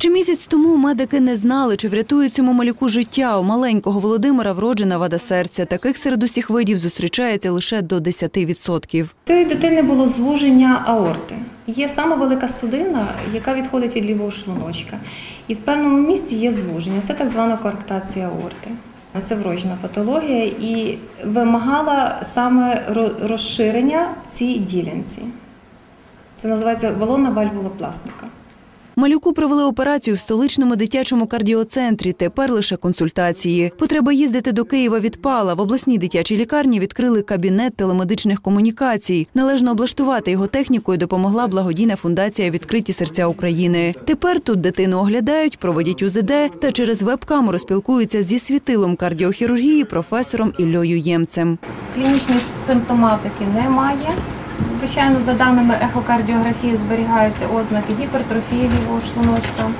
Ще місяць тому медики не знали, чи врятує цьому малюку життя. У маленького Володимира вроджена вада серця. Таких серед усіх видів зустрічається лише до 10%. У Цієї дитини було звуження аорти. Є саме велика судина, яка відходить від лівого шлуночка. І в певному місці є звуження. Це так звана коарктація аорти. Це вроджена патологія і вимагала саме розширення в цій ділянці. Це називається балонна вальвулопластика. Малюку провели операцію в столичному дитячому кардіоцентрі. Тепер лише консультації. Потреба їздити до Києва відпала. В обласній дитячій лікарні відкрили кабінет телемедичних комунікацій. Належно облаштувати його технікою допомогла благодійна фундація Відкриті серця України. Тепер тут дитину оглядають, проводять УЗД та через веб-камеру спілкуються зі світилом кардіохірургії професором Іллею Ємцем. Клінічної симптоматики немає. Звичайно, за даними ехокардіографії зберігаються ознаки гіпертрофії лівого шлуночка.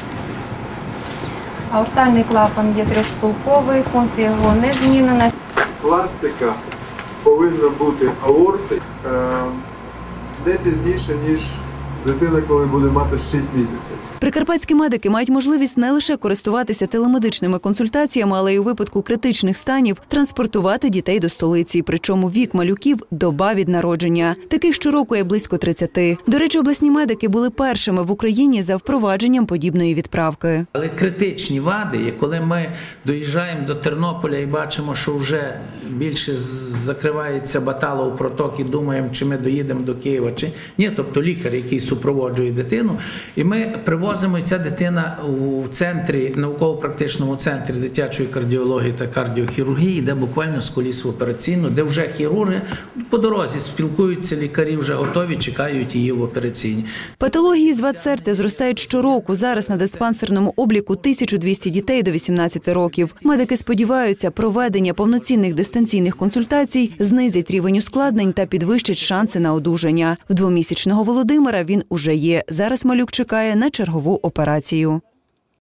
Аортальний клапан є трьохстолковий, функція його не змінена. пластика повинна бути аорти е, не пізніше, ніж дитина, коли буде мати 6 місяців. Прикарпатські медики мають можливість не лише користуватися телемедичними консультаціями, але й у випадку критичних станів транспортувати дітей до столиці. Причому вік малюків доба від народження. Таких щороку є близько 30. До речі, обласні медики були першими в Україні за впровадженням подібної відправки. Але критичні вади, і коли ми доїжджаємо до Тернополя і бачимо, що вже більше закривається баталов проток і думаємо, чи ми доїдемо до Києва, чи ні. Тобто лікар, який супроводжує дитину, і ми привозимо ця дитина у центрі, науково-практичному центрі дитячої кардіології та кардіохірургії, де буквально з колісу операційну, де вже хірурги по дорозі спілкуються, лікарі вже готові, чекають її в операційній. Патології з вад серця зростають щороку. Зараз на диспансерному обліку 1200 дітей до 18 років. Медики сподіваються, проведення повноцінних дистанційних консультацій знизить рівень ускладнень та підвищить шанси на одужання. В двомісячного Володимира він уже є. Зараз малюк чекає на чергову операцію.